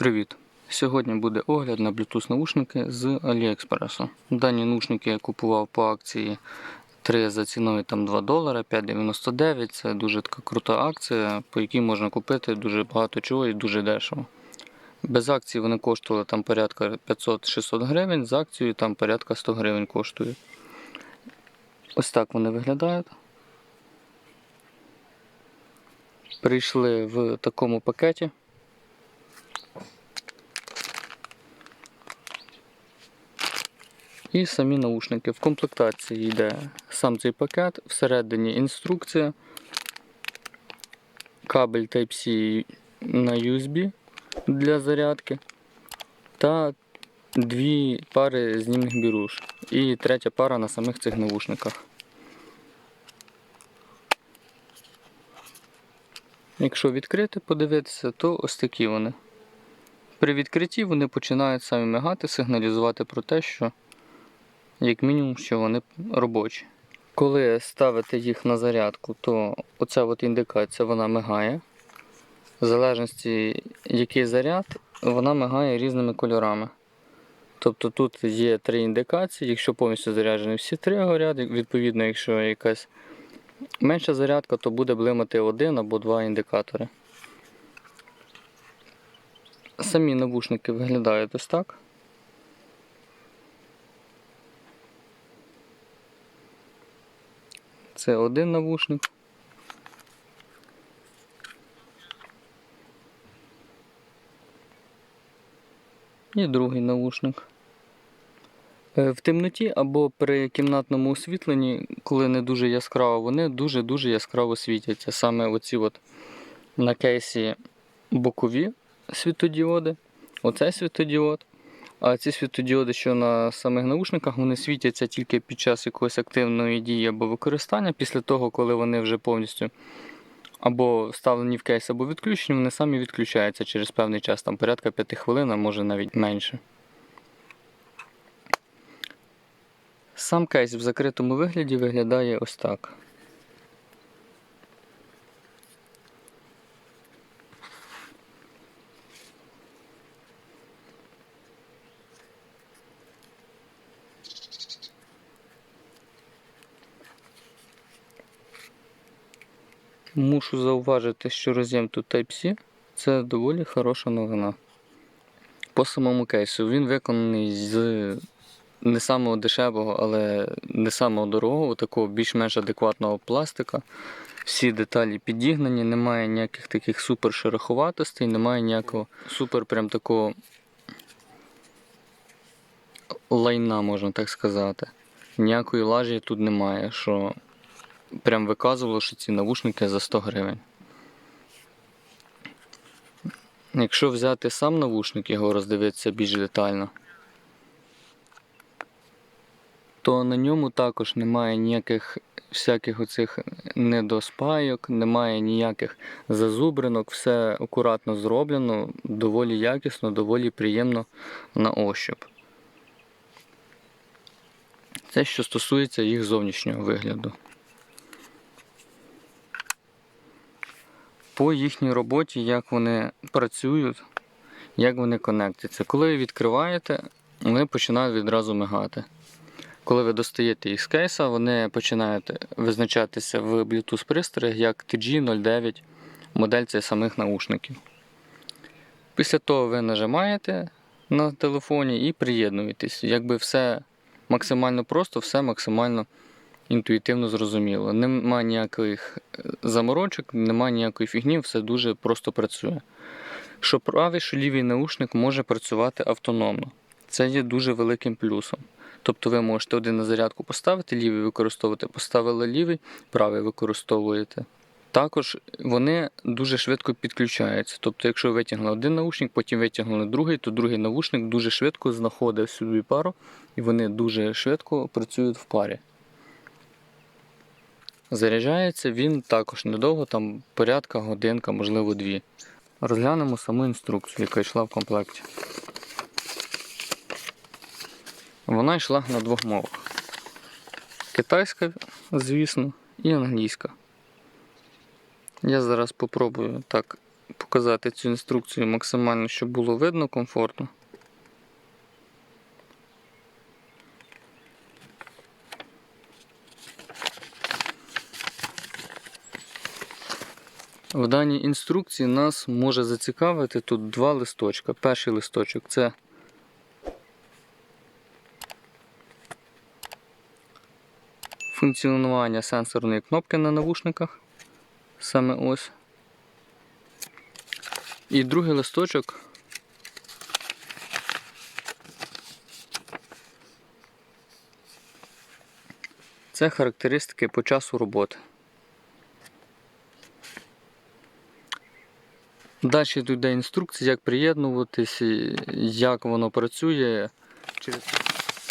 Привіт! Сьогодні буде огляд на Bluetooth наушники з AliExpress. Дані наушники я купував по акції 3 за ціною там 2 долара, 5,99. Це дуже така крута акція, по якій можна купити дуже багато чого і дуже дешево. Без акції вони коштували там порядка 500-600 гривень, з акцією там порядка 100 гривень коштують. Ось так вони виглядають. Прийшли в такому пакеті. І самі наушники. В комплектації йде сам цей пакет, всередині інструкція, кабель Type-C на USB для зарядки та дві пари знімних біруш. І третя пара на самих цих наушниках. Якщо відкрити, подивитися, то ось такі вони. При відкритті вони починають самі мигати, сигналізувати про те, що як мінімум, що вони робочі. Коли ставите їх на зарядку, то оця от індикація вона мигає. В залежності, який заряд, вона мигає різними кольорами. Тобто тут є три індикації, якщо повністю заряджені всі три горять, відповідно, якщо якась менша зарядка, то буде блимати один або два індикатори. Самі навушники виглядають ось так. Це один навушник. І другий навушник. Е, В темноті або при кімнатному освітленні, коли не дуже яскраво, вони дуже-дуже яскраво світяться. Саме оці от на кейсі бокові світодіоди, оцей світодіод. А ці світодіоди, що на самих наушниках, вони світяться тільки під час якоїсь активної дії або використання. Після того, коли вони вже повністю або вставлені в кейс, або відключені, вони самі відключаються через певний час, там порядка 5 хвилин, а може навіть менше. Сам кейс в закритому вигляді виглядає ось так. Мушу зауважити, що роз'єм тут Type-C це доволі хороша новина. По самому кейсу він виконаний з не самого дешевого, але не самого дорогого, такого більш-менш адекватного пластика. Всі деталі підігнані, немає ніяких таких супер шероховатостей, немає ніякого супер прям такого лайна, можна так сказати. Ніякої лажі тут немає, що прям виказувало, що ці навушники за 100 гривень. Якщо взяти сам навушник, його роздивитися більш детально, то на ньому також немає ніяких всяких оцих недоспайок, немає ніяких зазубринок, все акуратно зроблено, доволі якісно, доволі приємно на ощуп. Це що стосується їх зовнішнього вигляду. По їхній роботі, як вони працюють, як вони конектяться. Коли відкриваєте, вони починають відразу мигати. Коли ви достаєте їх з кейса, вони починають визначатися в Bluetooth пристроях як TG09, модель цих самих наушників. Після того ви нажимаєте на телефоні і приєднуєтесь. Якби все максимально просто, все максимально інтуїтивно зрозуміло. Нема ніяких заморочок, нема ніякої фігні, все дуже просто працює. Що правий, що лівий наушник може працювати автономно. Це є дуже великим плюсом. Тобто ви можете один на зарядку поставити, лівий використовувати, поставили лівий, правий використовуєте. Також вони дуже швидко підключаються. Тобто, якщо ви витягнули один наушник, потім витягнули другий, то другий наушник дуже швидко знаходить собі пару, і вони дуже швидко працюють в парі. Заряджається він також недовго, там порядка годинка, можливо, дві. Розглянемо саму інструкцію, яка йшла в комплекті. Вона йшла на двох мовах: китайська, звісно, і англійська. Я зараз попробую так показати цю інструкцію максимально, щоб було видно комфортно. В даній інструкції нас може зацікавити тут два листочка. Перший листочок це функціонування сенсорної кнопки на навушниках. Саме ось. І другий листочок. Це характеристики по часу роботи. Далі тут йде інструкція, як приєднуватись, як воно працює.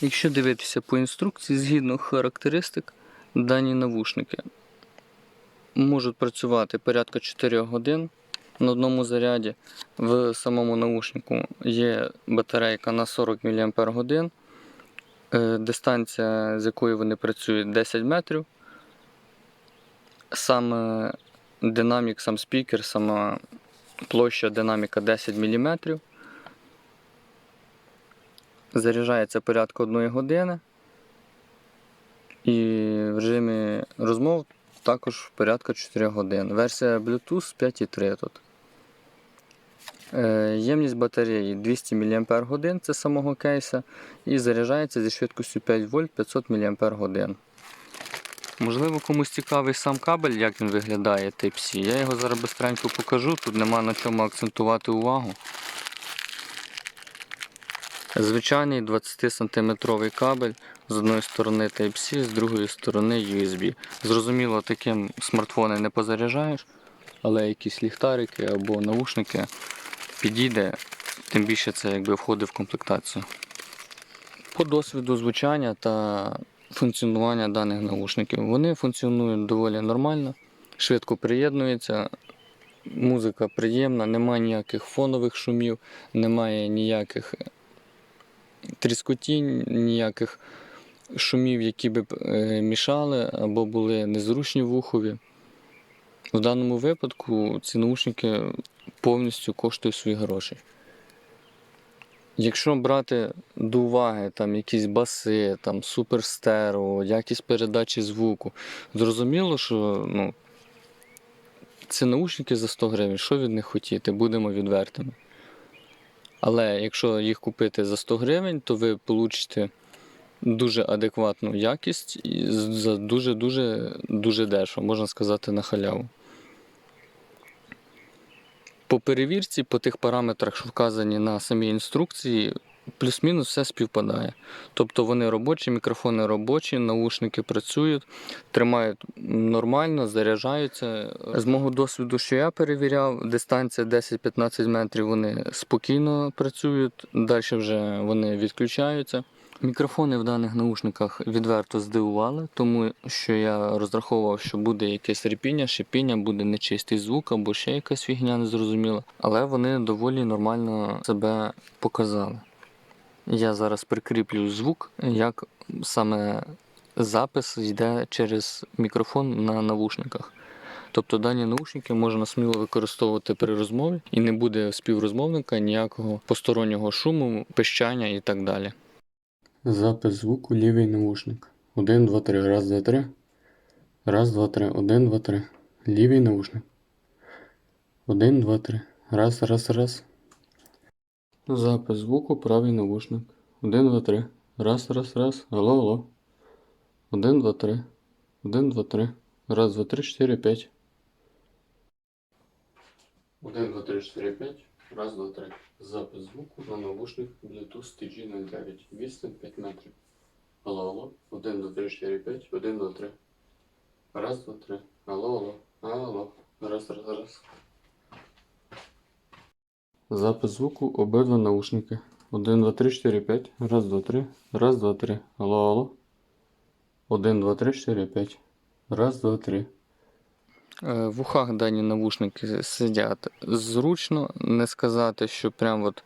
Якщо дивитися по інструкції, згідно характеристик, дані навушники можуть працювати порядка 4 годин на одному заряді. В самому наушнику є батарейка на 40 мАч. Е, Дистанція, з якою вони працюють, 10 метрів. Саме динамік, сам спікер, сама площа динаміка 10 мм. Заряджається порядка 1 години. І в режимі розмов також порядка 4 годин. Версія Bluetooth 5.3 тут. Е, Ємність батареї 200 мАч це самого кейса. І заряджається зі швидкістю 5 вольт 500 мАч. Можливо, комусь цікавий сам кабель, як він виглядає Type-C. Я його зараз бистренько покажу, тут нема на чому акцентувати увагу. Звичайний 20 сантиметровий кабель з одної сторони Type-C, з другої сторони USB. Зрозуміло, таким смартфони не позаряджаєш, але якісь ліхтарики або наушники підійде, тим більше це якби входить в комплектацію. По досвіду звучання та функціонування даних наушників. Вони функціонують доволі нормально, швидко приєднуються. Музика приємна, немає ніяких фонових шумів, немає ніяких тріскотінь, ніяких шумів, які б е, мішали або були незручні в ухові. В даному випадку ці наушники повністю коштують свої гроші. Якщо брати до уваги там якісь баси, там суперстерео, якість передачі звуку, зрозуміло, що ну, це наушники за 100 гривень, що від них хотіти, будемо відвертими. Але якщо їх купити за 100 гривень, то ви получите дуже адекватну якість за дуже-дуже дуже дешево, можна сказати, на халяву. По перевірці, по тих параметрах, що вказані на самій інструкції, плюс-мінус все співпадає. Тобто вони робочі, мікрофони робочі, наушники працюють, тримають нормально, заряджаються. З мого досвіду, що я перевіряв, дистанція 10-15 метрів вони спокійно працюють, далі вже вони відключаються. Мікрофони в даних наушниках відверто здивували, тому що я розраховував, що буде якесь репіння, шипіння, буде нечистий звук або ще якась фігня незрозуміла. Але вони доволі нормально себе показали. Я зараз прикріплю звук, як саме запис йде через мікрофон на навушниках. Тобто дані наушники можна сміло використовувати при розмові і не буде співрозмовника ніякого постороннього шуму, пищання і так далі. Запис звуку лівий наушник. 1, 2, 3. Раз, два, три. Раз, два, три. Один, два, три. Лівий наушник. Один, два, три. Раз, раз, раз. Запис звуку правий наушник. 1, 2, 3. Раз, раз, раз. Алло, алло. 1, 2, 3. 1, 2, 3. Раз, два, три, 4, 5. 1, 2, 3, 4, 5. Раз, два, три. Запис звуку на наушник Bluetooth TG09. Відстань 5 метрів. Алло, алло. 1, 2, 3, 4, 5. 1, 2, 3. Раз, два, три. Алло, алло. Алло. Раз, раз, раз. Запис звуку обидва наушники. 1, 2, 3, 4, 5. Раз, два, три. Раз, два, три. Алло, алло. 1, 2, 3, 4, 5. Раз, два, три. Е, В ухах дані навушники сидять зручно, не сказати, що прям от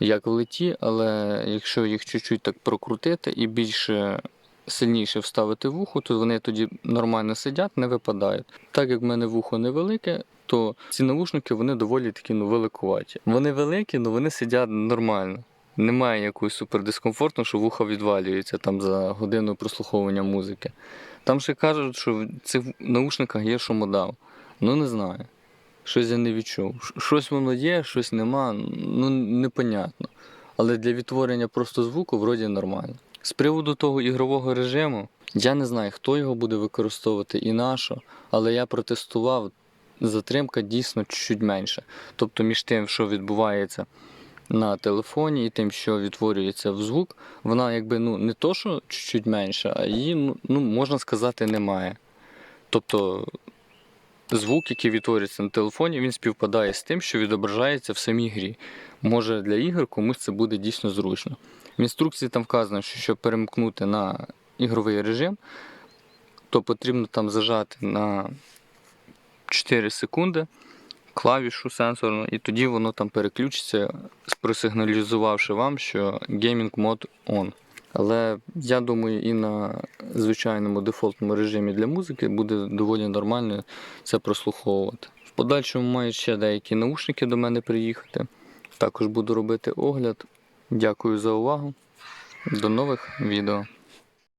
як в леті, але якщо їх чуть-чуть так прокрутити і більше сильніше вставити в ухо, то вони тоді нормально сидять, не випадають. Так як в мене вухо невелике, то ці наушники вони доволі такі ну, великуваті. Вони великі, але вони сидять нормально. Немає якогось супердискомфорту, що вуха відвалюється там за годину прослуховування музики. Там ще кажуть, що в цих наушниках є шумодав. Ну не знаю. Щось я не відчув. Щось воно є, щось нема, ну непонятно. Але для відтворення просто звуку вроді нормально. З приводу того ігрового режиму, я не знаю, хто його буде використовувати і на що, але я протестував, затримка дійсно чуть менше. Тобто між тим, що відбувається на телефоні, і тим, що відтворюється в звук, вона якби ну не то, що чуть менше, а її, ну, ну можна сказати, немає. Тобто звук, який відтворюється на телефоні, він співпадає з тим, що відображається в самій грі. Може для ігор комусь це буде дійсно зручно. В інструкції там вказано, що щоб перемкнути на ігровий режим, то потрібно там зажати на 4 секунди клавішу сенсорну, і тоді воно там переключиться, просигналізувавши вам, що Gaming Mode on. Але я думаю, і на звичайному дефолтному режимі для музики буде доволі нормально це прослуховувати. В подальшому мають ще деякі наушники до мене приїхати. Також буду робити огляд. Дякую за увагу. До нових відео.